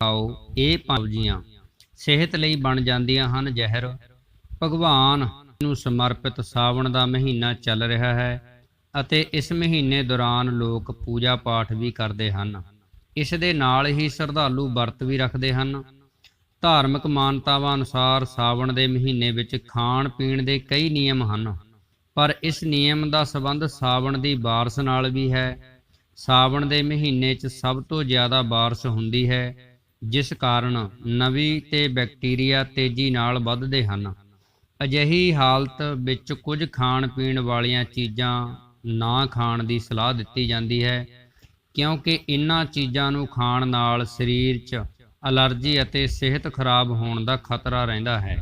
ਖਾਓ ਇਹ ਸਬਜ਼ੀਆਂ ਸਿਹਤ ਲਈ ਬਣ ਜਾਂਦੀਆਂ ਹਨ, ਜ਼ਹਿਰ। ਭਗਵਾਨ ਨੂੰ ਸਮਰਪਿਤ ਸਾਵਣ ਦਾ ਮਹੀਨਾ ਚੱਲ ਰਿਹਾ ਹੈ ਅਤੇ ਇਸ ਮਹੀਨੇ ਦੌਰਾਨ ਲੋਕ ਪੂਜਾ ਪਾਠ ਵੀ ਕਰਦੇ ਹਨ। ਇਸ ਦੇ ਨਾਲ ਹੀ ਸ਼ਰਧਾਲੂ ਵਰਤ ਵੀ ਰੱਖਦੇ ਹਨ। ਧਾਰਮਿਕ ਮਾਨਤਾਵਾਂ ਅਨੁਸਾਰ ਸਾਵਣ ਦੇ ਮਹੀਨੇ ਵਿੱਚ ਖਾਣ ਪੀਣ ਦੇ ਕਈ ਨਿਯਮ ਹਨ, ਪਰ ਇਸ ਨਿਯਮ ਦਾ ਸੰਬੰਧ ਸਾਵਣ ਦੀ ਬਾਰਸ਼ ਨਾਲ ਵੀ ਹੈ। ਸਾਵਣ ਦੇ ਮਹੀਨੇ 'ਚ ਸਭ ਤੋਂ ਜ਼ਿਆਦਾ ਬਾਰਸ਼ ਹੁੰਦੀ ਹੈ। ਜਿਸ ਕਾਰਨ ਨਵੀ ਤੇ ਬੈਕਟੀਰੀਆ ਤੇਜ਼ੀ ਨਾਲ ਵੱਧਦੇ ਹਨ। ਅਜਿਹੀ ਹਾਲਤ ਵਿੱਚ ਕੁਝ ਖਾਣ ਪੀਣ ਵਾਲੀਆਂ ਚੀਜ਼ਾਂ ਨਾ ਖਾਣ ਦੀ ਸਲਾਹ ਦਿੱਤੀ ਜਾਂਦੀ ਹੈ, ਕਿਉਂਕਿ ਇਨ੍ਹਾਂ ਚੀਜ਼ਾਂ ਨੂੰ ਖਾਣ ਨਾਲ ਸਰੀਰ 'ਚ ਅਲਰਜੀ ਅਤੇ ਸਿਹਤ ਖਰਾਬ ਹੋਣ ਦਾ ਖਤਰਾ ਰਹਿੰਦਾ ਹੈ।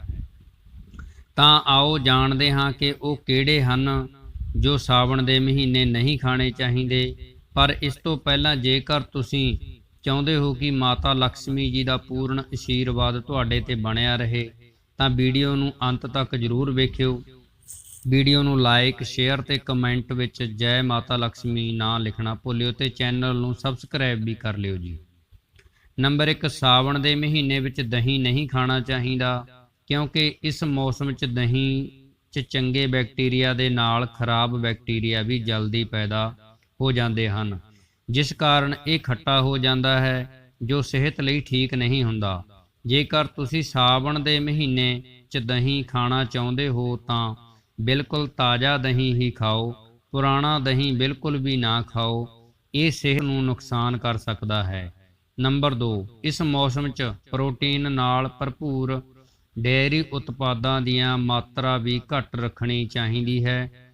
ਤਾਂ ਆਓ ਜਾਣਦੇ ਹਾਂ ਕਿ ਉਹ ਕਿਹੜੇ ਹਨ ਜੋ ਸਾਵਣ ਦੇ ਮਹੀਨੇ ਨਹੀਂ ਖਾਣੇ ਚਾਹੀਦੇ, ਪਰ ਇਸ ਤੋਂ ਪਹਿਲਾਂ ਜੇਕਰ ਤੁਸੀਂ ਚਾਹੁੰਦੇ ਹੋ ਕਿ ਮਾਤਾ ਲక్ష్ਮੀ ਜੀ ਦਾ ਪੂਰਨ ਅਸ਼ੀਰਵਾਦ ਤੁਹਾਡੇ ਤੇ ਬਣਿਆ ਰਹੇ, ਤਾਂ ਵੀਡੀਓ ਨੂੰ ਅੰਤ ਤੱਕ ਜ਼ਰੂਰ ਵੇਖਿਓ। ਵੀਡੀਓ ਨੂੰ ਲਾਈਕ ਸ਼ੇਅਰ ਤੇ ਕਮੈਂਟ ਵਿੱਚ ਜੈ ਮਾਤਾ ਲక్ష్ਮੀ ਨਾਂ ਲਿਖਣਾ ਭੁੱਲਿਓ ਤੇ ਚੈਨਲ ਨੂੰ ਸਬਸਕ੍ਰਾਈਬ ਵੀ ਕਰ ਲਿਓ ਜੀ। ਨੰਬਰ 1 ਸਾਵਣ ਦੇ ਮਹੀਨੇ ਵਿੱਚ ਦਹੀਂ ਨਹੀਂ ਖਾਣਾ ਚਾਹੀਦਾ, ਕਿਉਂਕਿ ਇਸ ਮੌਸਮ 'ਚ ਦਹੀਂ 'ਚ ਚੰਗੇ ਬੈਕਟੀਰੀਆ ਦੇ ਨਾਲ ਖਰਾਬ ਬੈਕਟੀਰੀਆ ਵੀ ਜਲਦੀ ਪੈਦਾ ਹੋ ਜਾਂਦੇ ਹਨ। ਜਿਸ ਕਾਰਨ ਇਹ ਖੱਟਾ ਹੋ ਜਾਂਦਾ ਹੈ, ਜੋ ਸਿਹਤ ਲਈ ਠੀਕ ਨਹੀਂ ਹੁੰਦਾ। ਜੇਕਰ ਤੁਸੀਂ ਸਾਵਣ ਦੇ ਮਹੀਨੇ 'ਚ ਦਹੀਂ ਖਾਣਾ ਚਾਹੁੰਦੇ ਹੋ ਤਾਂ ਬਿਲਕੁਲ ਤਾਜ਼ਾ ਦਹੀਂ ਹੀ ਖਾਓ, ਪੁਰਾਣਾ ਦਹੀਂ ਬਿਲਕੁਲ ਵੀ ਨਾ ਖਾਓ, ਇਹ ਸਿਹਤ ਨੂੰ ਨੁਕਸਾਨ ਕਰ ਸਕਦਾ ਹੈ। ਨੰਬਰ 2 ਇਸ ਮੌਸਮ 'ਚ ਪ੍ਰੋਟੀਨ ਨਾਲ ਭਰਪੂਰ ਡੇਅਰੀ ਉਤਪਾਦਾਂ ਦੀਆਂ ਮਾਤਰਾ ਵੀ ਘੱਟ ਰੱਖਣੀ ਚਾਹੀਦੀ ਹੈ।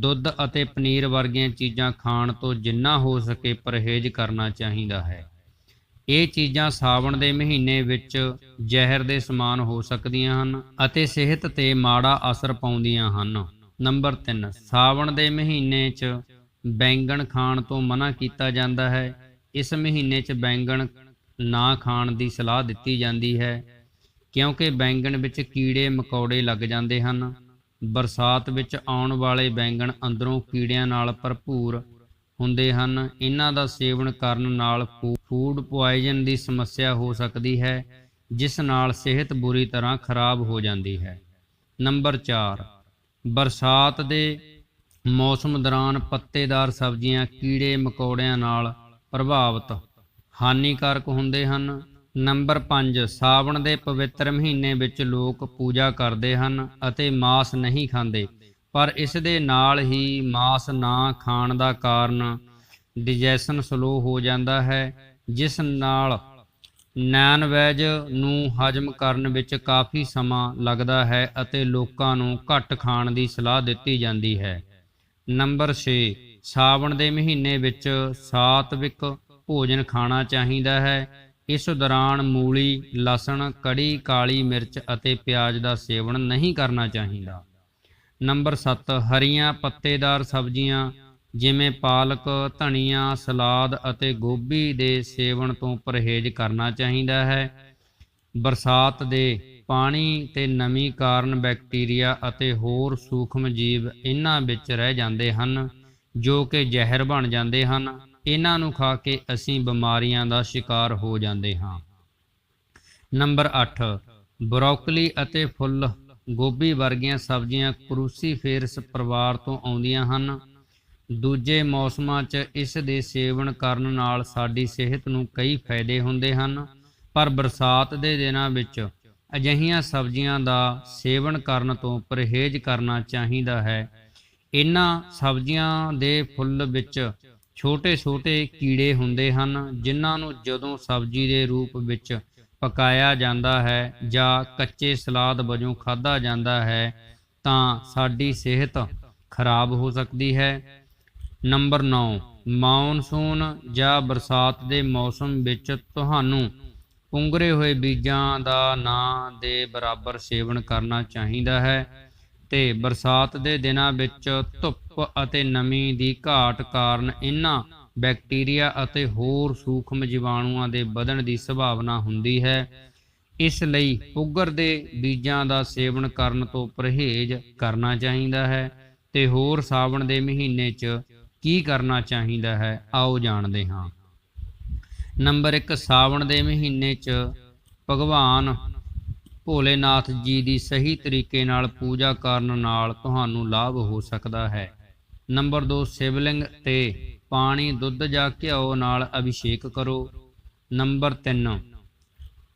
ਦੁੱਧ ਅਤੇ ਪਨੀਰ ਵਰਗੀਆਂ ਚੀਜ਼ਾਂ ਖਾਣ ਤੋਂ ਜਿੰਨਾ ਹੋ ਸਕੇ ਪਰਹੇਜ਼ ਕਰਨਾ ਚਾਹੀਦਾ ਹੈ। ਇਹ ਚੀਜ਼ਾਂ ਸਾਵਣ ਦੇ ਮਹੀਨੇ ਵਿੱਚ ਜ਼ਹਿਰ ਦੇ ਸਮਾਨ ਹੋ ਸਕਦੀਆਂ ਹਨ ਅਤੇ ਸਿਹਤ ਤੇ ਮਾੜਾ ਅਸਰ ਪਾਉਂਦੀਆਂ ਹਨ। ਨੰਬਰ 3 ਸਾਵਣ ਦੇ ਮਹੀਨੇ 'ਚ ਬੈਂਗਣ ਖਾਣ ਤੋਂ ਮਨਾ ਕੀਤਾ ਜਾਂਦਾ ਹੈ। ਇਸ ਮਹੀਨੇ 'ਚ ਬੈਂਗਣ ਨਾ ਖਾਣ ਦੀ ਸਲਾਹ ਦਿੱਤੀ ਜਾਂਦੀ ਹੈ ਕਿਉਂਕਿ ਬੈਂਗਣ ਵਿੱਚ ਕੀੜੇ ਮਕੌੜੇ ਲੱਗ ਜਾਂਦੇ ਹਨ। ਬਰਸਾਤ ਵਿੱਚ ਆਉਣ ਵਾਲੇ ਬੈਂਗਣ ਅੰਦਰੋਂ ਕੀੜਿਆਂ ਨਾਲ ਭਰਪੂਰ ਹੁੰਦੇ ਹਨ। ਇਹਨਾਂ ਦਾ ਸੇਵਨ ਕਰਨ ਨਾਲ ਫੂ- ਫੂਡ ਪੁਆਇਜ਼ਨ ਦੀ ਸਮੱਸਿਆ ਹੋ ਸਕਦੀ ਹੈ, ਜਿਸ ਨਾਲ ਸਿਹਤ ਬੁਰੀ ਤਰ੍ਹਾਂ ਖਰਾਬ ਹੋ ਜਾਂਦੀ ਹੈ। ਨੰਬਰ 4 ਬਰਸਾਤ ਦੇ ਮੌਸਮ ਦੌਰਾਨ ਪੱਤੇਦਾਰ ਸਬਜ਼ੀਆਂ ਕੀੜੇ ਮਕੌੜਿਆਂ ਨਾਲ ਪ੍ਰਭਾਵਿਤ, ਹਾਨੀਕਾਰਕ ਹੁੰਦੇ ਹਨ। ਨੰਬਰ 5 ਸਾਵਣ ਦੇ ਪਵਿੱਤਰ ਮਹੀਨੇ ਵਿੱਚ ਲੋਕ ਪੂਜਾ ਕਰਦੇ ਹਨ ਅਤੇ ਮਾਸ ਨਹੀਂ ਖਾਂਦੇ, ਪਰ ਇਸ ਦੇ ਨਾਲ ਹੀ ਮਾਸ ਨਾ ਖਾਣ ਦਾ ਕਾਰਨ ਡਿਜੈਸ਼ਨ ਸਲੋ ਹੋ ਜਾਂਦਾ ਹੈ, ਜਿਸ ਨਾਲ ਨੈਨ ਵੈਜ ਨੂੰ ਹਜਮ ਕਰਨ ਵਿੱਚ ਕਾਫੀ ਸਮਾਂ ਲੱਗਦਾ ਹੈ ਅਤੇ ਲੋਕਾਂ ਨੂੰ ਘੱਟ ਖਾਣ ਦੀ ਸਲਾਹ ਦਿੱਤੀ ਜਾਂਦੀ ਹੈ। ਨੰਬਰ 6 ਸਾਵਣ ਦੇ ਮਹੀਨੇ ਵਿੱਚ ਸਾਤਵਿਕ ਭੋਜਨ ਖਾਣਾ ਚਾਹੀਦਾ ਹੈ ਇਸ ਦੌਰਾਨ ਮੂਲੀ, ਲਸਣ, ਕੜੀ, ਕਾਲੀ ਮਿਰਚ ਅਤੇ ਪਿਆਜ਼ ਦਾ ਸੇਵਨ ਨਹੀਂ ਕਰਨਾ ਚਾਹੀਦਾ। ਨੰਬਰ 7 ਹਰੀਆਂ ਪੱਤੇਦਾਰ ਸਬਜ਼ੀਆਂ ਜਿਵੇਂ ਪਾਲਕ, ਧਨੀਆ, ਸਲਾਦ ਅਤੇ ਗੋਭੀ ਦੇ ਸੇਵਨ ਤੋਂ ਪਰਹੇਜ਼ ਕਰਨਾ ਚਾਹੀਦਾ ਹੈ। ਬਰਸਾਤ ਦੇ ਪਾਣੀ ਤੇ ਨਮੀ ਕਾਰਨ ਬੈਕਟੀਰੀਆ ਅਤੇ ਹੋਰ ਸੂਖਮ ਜੀਵ ਇਹਨਾਂ ਵਿੱਚ ਰਹਿ ਜਾਂਦੇ ਹਨ, ਜੋ ਕਿ ਜ਼ਹਿਰ ਬਣ ਜਾਂਦੇ ਹਨ। ਇਹਨਾਂ ਨੂੰ ਖਾ ਕੇ ਅਸੀਂ ਬਿਮਾਰੀਆਂ ਦਾ ਸ਼ਿਕਾਰ ਹੋ ਜਾਂਦੇ ਹਾਂ। ਨੰਬਰ 8 ਬਰੋਕਲੀ ਅਤੇ ਫੁੱਲ ਗੋਭੀ ਵਰਗੀਆਂ ਸਬਜ਼ੀਆਂ ਕਰੂਸੀਫੇਰਸ ਪਰਿਵਾਰ ਤੋਂ ਆਉਂਦੀਆਂ ਹਨ। ਦੂਜੇ ਮੌਸਮਾਂ 'ਚ ਇਸ ਦੇ ਸੇਵਨ ਕਰਨ ਨਾਲ ਸਾਡੀ ਸਿਹਤ ਨੂੰ ਕਈ ਫਾਇਦੇ ਹੁੰਦੇ ਹਨ, ਪਰ ਬਰਸਾਤ ਦੇ ਦਿਨਾਂ ਵਿੱਚ ਅਜਿਹੀਆਂ ਸਬਜ਼ੀਆਂ ਦਾ ਸੇਵਨ ਕਰਨ ਤੋਂ ਪਰਹੇਜ਼ ਕਰਨਾ ਚਾਹੀਦਾ ਹੈ। ਇਹਨਾਂ ਸਬਜ਼ੀਆਂ ਦੇ ਫੁੱਲ ਵਿੱਚ ਛੋਟੇ-ਛੋਟੇ ਕੀੜੇ ਹੁੰਦੇ ਹਨ, ਜਿਨ੍ਹਾਂ ਨੂੰ ਜਦੋਂ ਸਬਜ਼ੀ ਦੇ ਰੂਪ ਵਿੱਚ ਪਕਾਇਆ ਜਾਂਦਾ ਹੈ ਜਾਂ ਕੱਚੇ ਸਲਾਦ ਵਜੋਂ ਖਾਧਾ ਜਾਂਦਾ ਹੈ, ਤਾਂ ਸਾਡੀ ਸਿਹਤ ਖਰਾਬ ਹੋ ਸਕਦੀ ਹੈ। ਨੰਬਰ 9 ਮੌਨਸੂਨ ਜਾਂ ਬਰਸਾਤ ਦੇ ਮੌਸਮ ਵਿੱਚ ਤੁਹਾਨੂੰ ਪੁੰਗਰੇ ਹੋਏ ਬੀਜਾਂ ਦਾ ਨਾਂ ਦੇ ਬਰਾਬਰ ਸੇਵਨ ਕਰਨਾ ਚਾਹੀਦਾ ਹੈ। ਤੇ ਬਰਸਾਤ ਦੇ ਦਿਨਾਂ ਵਿੱਚ ਧੁੱਪ ਅਤੇ ਨਮੀ ਦੀ ਘਾਟ ਕਾਰਨ ਇਹਨਾਂ ਬੈਕਟੀਰੀਆ ਅਤੇ ਹੋਰ ਸੂਖਮ ਜੀਵਾਣੂਆਂ ਦੇ ਵਧਣ ਦੀ ਸੰਭਾਵਨਾ ਹੁੰਦੀ ਹੈ। ਇਸ ਲਈ ਪੁੱਗਰ ਦੇ ਬੀਜਾਂ ਦਾ ਸੇਵਨ ਕਰਨ ਤੋਂ ਪਰਹੇਜ਼ ਕਰਨਾ ਚਾਹੀਦਾ ਹੈ ਤੇ ਹੋਰ ਸਾਵਣ ਦੇ ਮਹੀਨੇ 'ਚ ਕੀ ਕਰਨਾ ਚਾਹੀਦਾ ਹੈ, ਆਓ ਜਾਣਦੇ ਹਾਂ। ਨੰਬਰ 1 ਸਾਵਣ ਦੇ ਮਹੀਨੇ 'ਚ ਭਗਵਾਨ ਭੋਲੇਨਾਥ ਜੀ ਦੀ ਸਹੀ ਤਰੀਕੇ ਨਾਲ ਪੂਜਾ ਕਰਨ ਨਾਲ ਤੁਹਾਨੂੰ ਲਾਭ ਹੋ ਸਕਦਾ ਹੈ। ਨੰਬਰ 2 ਸਿਵਲਿੰਗ ਤੇ ਪਾਣੀ, ਦੁੱਧ ਜਾਂ ਘਿਓ ਨਾਲ ਅਭਿਸ਼ੇਕ ਕਰੋ। ਨੰਬਰ 3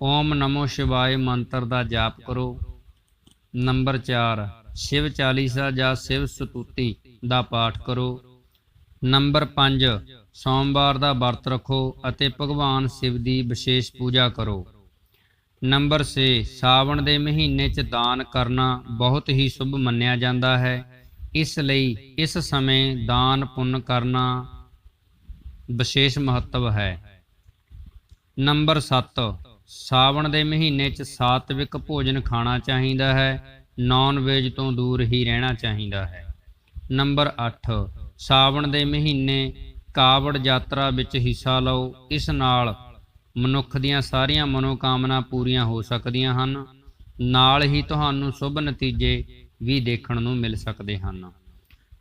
ਓਮ ਨਮੋ ਸ਼ਿਵਾਏ ਮੰਤਰ ਦਾ ਜਾਪ ਕਰੋ। ਨੰਬਰ 4 ਸ਼ਿਵ ਚਾਲੀਸਾ ਜਾਂ ਸ਼ਿਵ ਸਤੂਤੀ ਦਾ ਪਾਠ ਕਰੋ। ਨੰਬਰ 5 ਸੋਮਵਾਰ ਦਾ ਵਰਤ ਰੱਖੋ ਅਤੇ ਭਗਵਾਨ ਸ਼ਿਵ ਦੀ ਵਿਸ਼ੇਸ਼ ਪੂਜਾ ਕਰੋ। ਨੰਬਰ 6 ਸਾਵਣ ਦੇ ਮਹੀਨੇ 'ਚ ਦਾਨ ਕਰਨਾ ਬਹੁਤ ਹੀ ਸ਼ੁਭ ਮੰਨਿਆ ਜਾਂਦਾ ਹੈ। ਇਸ ਲਈ ਇਸ ਸਮੇਂ ਦਾਨ ਪੁੰਨ ਕਰਨਾ ਵਿਸ਼ੇਸ਼ ਮਹੱਤਵ ਹੈ। ਨੰਬਰ 7 ਸਾਵਣ ਦੇ ਮਹੀਨੇ 'ਚ ਸਾਤਵਿਕ ਭੋਜਨ ਖਾਣਾ ਚਾਹੀਦਾ ਹੈ ਨਾਨ ਵੇਜ ਤੋਂ ਦੂਰ ਹੀ ਰਹਿਣਾ ਚਾਹੀਦਾ ਹੈ। ਨੰਬਰ 8 ਸਾਵਣ ਦੇ ਮਹੀਨੇ ਕਾਵੜ ਯਾਤਰਾ ਵਿੱਚ ਹਿੱਸਾ ਲਓ, ਇਸ ਨਾਲ ਮਨੁੱਖ ਦੀਆਂ ਸਾਰੀਆਂ ਮਨੋਕਾਮਨਾ ਪੂਰੀਆਂ ਹੋ ਸਕਦੀਆਂ ਹਨ। ਨਾਲ ਹੀ ਤੁਹਾਨੂੰ ਸ਼ੁਭ ਨਤੀਜੇ ਵੀ ਦੇਖਣ ਨੂੰ ਮਿਲ ਸਕਦੇ ਹਨ।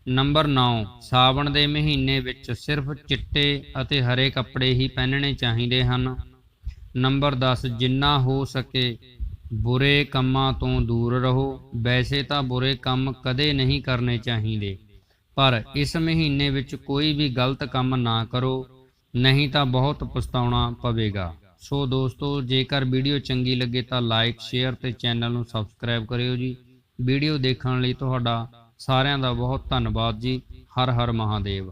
ਨੰਬਰ 9 ਸਾਵਣ ਦੇ ਮਹੀਨੇ ਵਿੱਚ ਸਿਰਫ ਚਿੱਟੇ ਅਤੇ ਹਰੇ ਕੱਪੜੇ ਹੀ ਪਹਿਨਣੇ ਚਾਹੀਦੇ ਹਨ। ਨੰਬਰ 10 ਜਿੰਨਾ ਹੋ ਸਕੇ ਬੁਰੇ ਕੰਮਾਂ ਤੋਂ ਦੂਰ ਰਹੋ। ਵੈਸੇ ਤਾਂ ਬੁਰੇ ਕੰਮ ਕਦੇ ਨਹੀਂ ਕਰਨੇ ਚਾਹੀਦੇ। ਪਰ ਇਸ ਮਹੀਨੇ ਵਿੱਚ ਕੋਈ ਵੀ ਗਲਤ ਕੰਮ ਨਾ ਕਰੋ। ਨਹੀਂ ਤਾਂ ਬਹੁਤ ਪਛਤਾਉਣਾ ਪਵੇਗਾ। ਸੋ ਦੋਸਤੋ, ਜੇਕਰ ਵੀਡੀਓ ਚੰਗੀ ਲੱਗੇ ਤਾਂ ਲਾਈਕ ਸ਼ੇਅਰ ਤੇ ਚੈਨਲ ਨੂੰ ਸਬਸਕ੍ਰਾਈਬ ਕਰਿਓ ਜੀ। ਵੀਡੀਓ ਦੇਖਣ ਲਈ ਤੁਹਾਡਾ ਸਾਰਿਆਂ ਦਾ ਬਹੁਤ ਧੰਨਵਾਦ ਜੀ। ਹਰ ਹਰ ਮਹਾਦੇਵ।